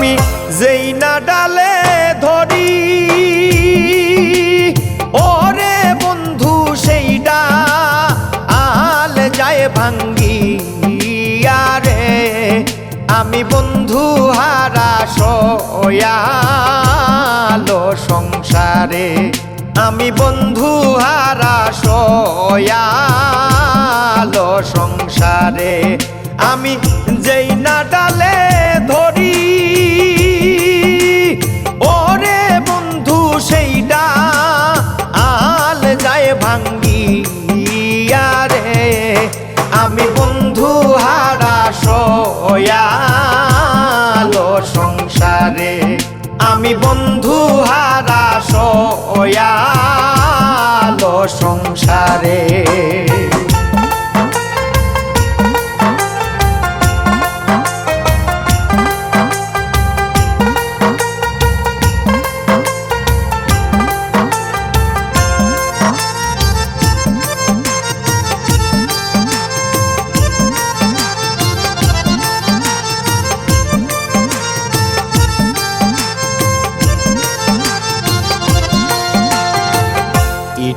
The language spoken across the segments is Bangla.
আমি যেই না ডালে ধরি। ওরে বন্ধু সেইটা আল যায় ভাঙ্গি আরে আমি বন্ধু হারা সয়ালো সংসারে। আমি বন্ধু হারা সয়া বন্ধু হারা সয়ালো সংসারে।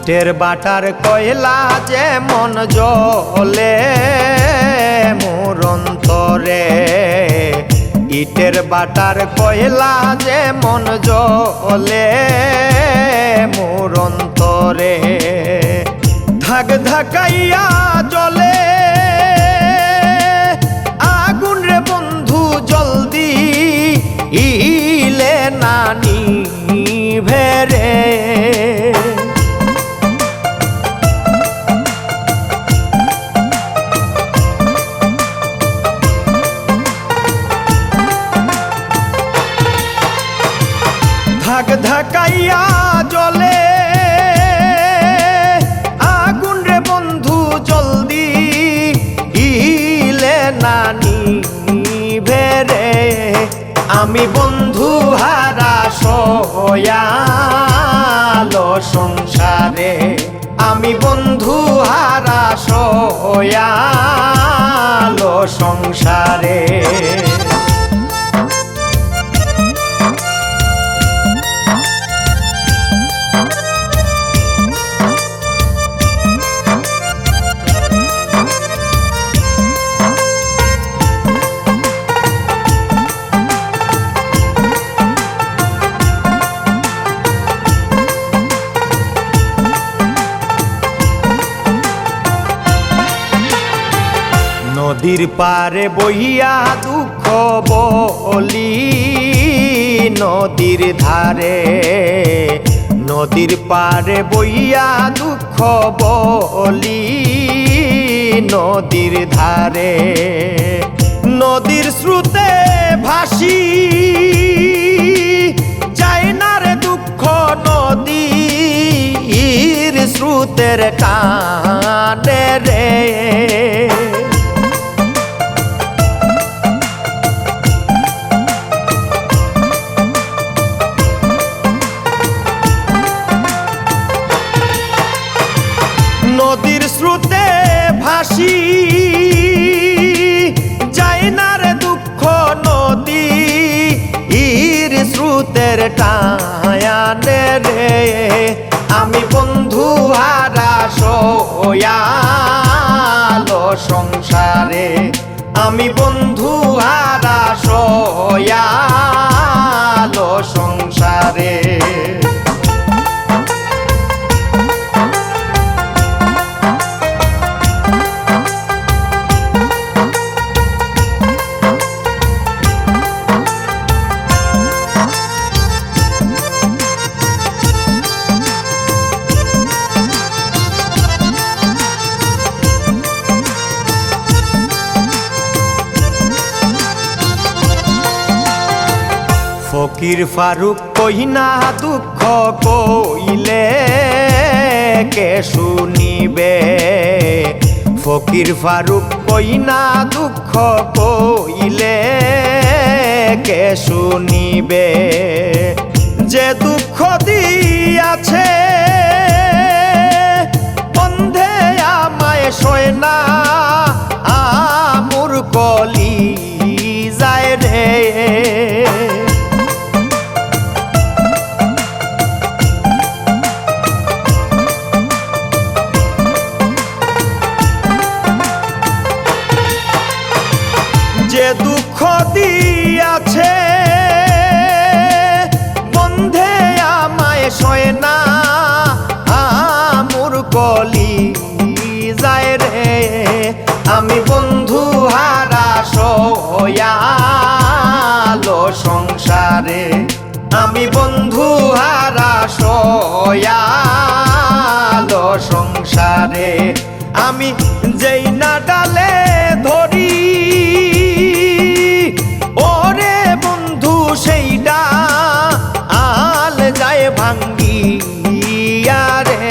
ইটের বাটার কয়লা যে মন জলে, মোর অন্তরে। ইটের বাটার কয়লা যে মন জলে, মোর অন্তরে। ধাক ধাকাইয়া জলে ধাক ধাকাইয়া জলে। আগুন রে বন্ধু, জলদি ইলে নানি ভেরে আমি বন্ধু হারা সয়ালো সংসারে। আমি বন্ধু হারা সয়ালো নদীর পারে বইয়া দুঃখ বলি, নদীর ধারে, নদীর পারে বইয়া দুঃখ বলি, নদীর ধারে, নদীর স্রোতে ভাসি। সয়ালো সংসারে। আমি বন্ধু হারা ফকির ফারুক কহিনা দুঃখ কইলে কে শুনিবে? ফকির ফারুক কইনা দুঃখ কইলে কে শুনিবে? যে দুঃখ দিয়াছে, বন্ধে আমায় সয় না। বন্ধু হারা সয়াল সংসারে, আমি যেই নাটালে ধরি, ওরে বন্ধু সেইটা আল যায় ভাঙ্গি রে।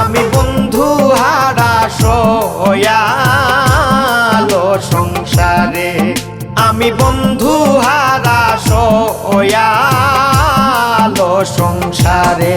আমি বন্ধু হারা সয়াল সংসারে, আমি বন্ধু হারা সয়া সংসারে।